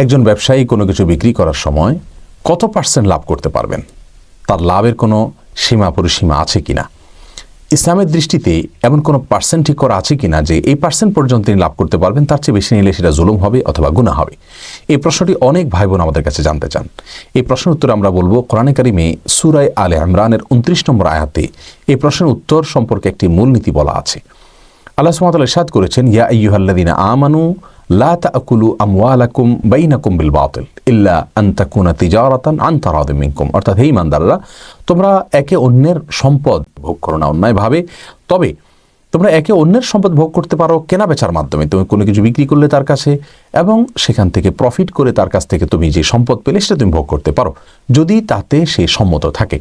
একজন ব্যবসায়ী কোনো কিছু বিক্রি করার সময় কত পার্সেন্ট লাভ করতে পারবেন? তার লাভের কোনো সীমা পরিসীমা আছে কিনা? ইসলামের দৃষ্টিতে এমন কোনো পার্সেন্ট ঠিক করা আছে কিনা যে এই পার্সেন্ট পর্যন্ত তিনি লাভ করতে পারবেন, তার চেয়ে বেশি নিলে সেটা জুলুম হবে অথবা গুণা হবে? এই প্রশ্নটি অনেক ভাই বোন আমাদের কাছে জানতে চান। এই প্রশ্নের উত্তর আমরা বলব কোরআনে কারিমে সুরাই আলে ইমরানের উনত্রিশ নম্বর আয়াতে এই প্রশ্নের উত্তর সম্পর্কে একটি মূলনীতি বলা আছে। আল্লাহ সুমাতাল ইরশাদ করেছেন, ইয়া আইয়ুহাল্লাযীনা আমানু লা তাকুলু আমওয়ালাকুম বাইনাকুম বিল বাতিল ইল্লা আন তাকুনা তিজারাতান আন তারাদিম মিনকুম অর্থাৎ হে ইমানদাররা, তোমরা একে অন্যের সম্পদ ভোগ করো না অন্যায়ভাবে তবে তোমরা একে অন্যের সম্পদ ভোগ করতে পারো কেনা বেচার মাধ্যমে। তুমি কোনো কিছু বিক্রি করলে তার কাছে এবং সেখান থেকে প্রফিট করে তার কাছ থেকে তুমি যে সম্পদ পেলে সেটা তুমি ভোগ করতে পারো। যদি তাতে সে সম্মত থাকে।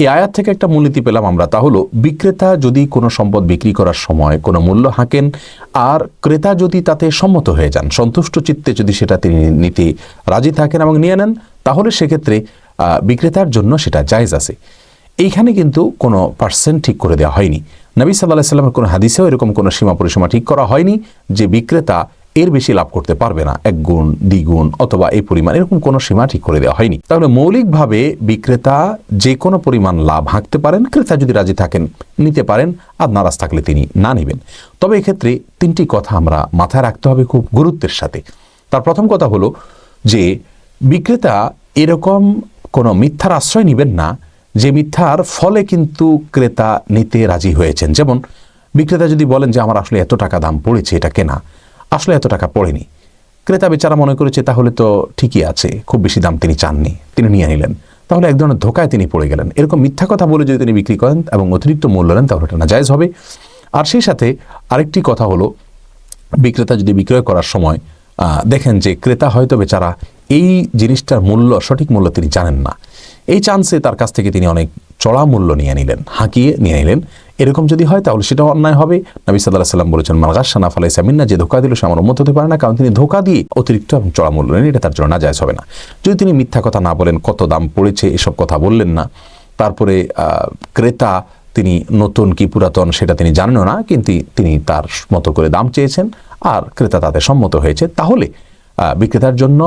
এই আয়াত থেকে একটা মূলনীতি পেলাম আমরা, তা হলো, বিক্রেতা যদি কোনো সম্পদ বিক্রি করার সময় কোনো মূল্য হাঁকেন, আর ক্রেতা যদি তাতে সম্মত হয়ে যান, সন্তুষ্ট চিত্তে যদি সেটা তিনি নিতে রাজি থাকেন এবং নিয়ে নেন, তাহলে সেক্ষেত্রে বিক্রেতার জন্য সেটা জায়জ আছে। এইখানে কিন্তু কোনো পার্সেন্ট ঠিক করে দেওয়া হয়নি। নবী সাল্লাহ সাল্লামের কোনো হাদিসেও এরকম কোনো সীমা পরিসীমা ঠিক করা হয়নি যে বিক্রেতা এর বেশি লাভ করতে পারবে না। এক গুণ, দ্বিগুণ অথবা এই পরিমাণ, এরকম কোনো সীমা ঠিক করে দেওয়া হয়নি। তাহলে মৌলিকভাবে বিক্রেতা যে কোনো পরিমাণ লাভ হাঁকতে পারেন, ক্রেতা যদি রাজি থাকেন, নিতে পারেন, আর নারাজ থাকলে তিনি না নেবেন। তবে এক্ষেত্রে তিনটি কথা আমরা মাথায় রাখতে হবে খুব গুরুত্বের সাথে। তার প্রথম কথা হলো যে, বিক্রেতা এরকম কোনো মিথ্যার আশ্রয় নেবেন না, যে মিথ্যার ফলে কিন্তু ক্রেতা নিতে রাজি হয়েছেন। যেমন, বিক্রেতা যদি বলেন যে, আমার আসলে এত টাকা দাম পড়েছে, এটা কেনা। আসলে এত টাকা পড়েনি। ক্রেতা বেচারা মনে করেছে, তাহলে তো ঠিকই আছে, খুব বেশি দাম তিনি চাননি, তিনি নিয়ে নিলেন। তাহলে এক ধরনের ধোকায় তিনি পড়ে গেলেন। এরকম মিথ্যা কথা বলে যদি তিনি বিক্রি করেন এবং অতিরিক্ত মূল্য নেন, তাহলে এটা নাজায়জ হবে। আর সেই সাথে আরেকটি কথা হলো, বিক্রেতা যদি বিক্রয় করার সময় দেখেন যে ক্রেতা হয়তো বেচারা এই জিনিসটার মূল্য, সঠিক মূল্য তিনি জানেন না। এই চান্সে তার কাছ থেকে তিনি অনেক চড়া মূল্য নিয়ে নিলেন, হাঁকিয়ে নিয়ে নিলেন। এরকম যদি হয়, তাহলে সেটা অন্যায় হবে। নবী সাল্লাহ সাল্লাম বলেছেন মালগাস সানা ফালাই সামিন্না যে ধোকা দিল সে আমার উন্মত হতে পারে না, কারণ তিনি ধোকা দিয়ে অতিরিক্ত এবং চড়া মূল্য নেন এটা তার জন্য না যায় হবে না। যদি তিনি মিথ্যা কথা না বলেন, কত দাম পড়েছে, এসব কথা বললেন না। তারপরে ক্রেতা, তিনি নতুন কি পুরাতন, সেটা তিনি জানেনও না, কিন্তু তিনি তার মতো করে দাম চেয়েছেন। আর ক্রেতা তাতে সম্মত হয়েছে। তাহলে বিক্রেতার জন্য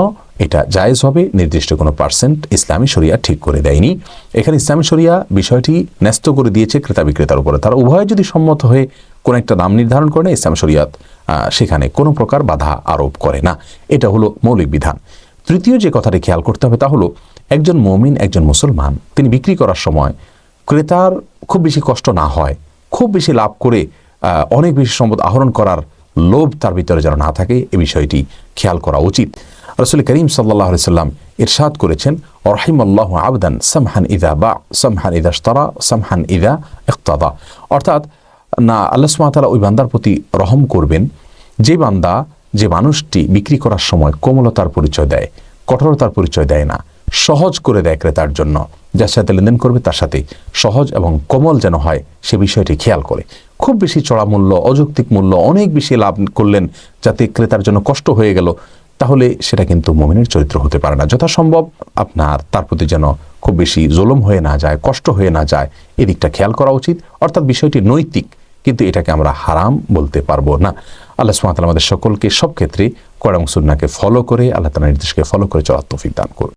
এটা জায়েজ হবে। নির্দিষ্ট কোনো পার্সেন্ট ইসলামী শরিয়া ঠিক করে দেয়নি। এখানে ইসলামী শরিয়া বিষয়টি ন্যস্ত করে দিয়েছে ক্রেতা বিক্রেতার উপরে। তারা উভয় যদি সম্মত হয়ে কোনো একটা দাম নির্ধারণ করে না, ইসলাম শরিয়াত সেখানে কোনো প্রকার বাধা আরোপ করে না। এটা হলো মৌলিক বিধান। তৃতীয় যে কথাটি খেয়াল করতে হবে তা হলো, একজন মমিন, একজন মুসলমান, তিনি বিক্রি করার সময় ক্রেতার খুব বেশি কষ্ট না হয়, খুব বেশি লাভ করে অনেক বেশি সম্পদ আহরণ করার লোভ তার ভিতরে যেন না থাকে, এ বিষয়টি খেয়াল করা উচিত। রসুল করিম সাল্লাহ সাল্লাম ইরশাদ করেছেন রহিম আল্লাহ আবদান সামহান ইদা বা, সামহান ইদা তারা সামহান ইদা ইকতাদা। অর্থাৎ, না, আল্লাহ সুমাতালা ওই বান্দার প্রতি রহম করবেন, যে বান্দা, যে মানুষটি বিক্রি করার সময় কোমলতার পরিচয় দেয়, কঠোরতার পরিচয় দেয় না। সহজ করে দেয় ক্রেতার জন্য। যার সাথে লেনদেন করবে তার সাথে সহজ এবং কোমল যেন হয় সে বিষয়টি খেয়াল করে। খুব বেশি চড়া মূল্য, অযৌক্তিক মূল্য, অনেক বেশি লাভ করলেন যাতে ক্রেতার জন্য কষ্ট হয়ে গেল, তাহলে সেটা কিন্তু মোমিনের চরিত্র হতে পারে না। যথাসম্ভব আপনার তার প্রতি যেন খুব বেশি জুলুম হয়ে না যায়, কষ্ট হয়ে না যায়, এদিকটা খেয়াল করা উচিত। অর্থাৎ বিষয়টি নৈতিক, কিন্তু এটাকে আমরা হারাম বলতে পারব না। আল্লাহ সুমাতাল আমাদের সকলকে সব ক্ষেত্রে কড়া সুন্নাকে ফলো করে, আল্লাহ তালা নির্দেশকে ফলো করে চলার তৌফিক দান করুন।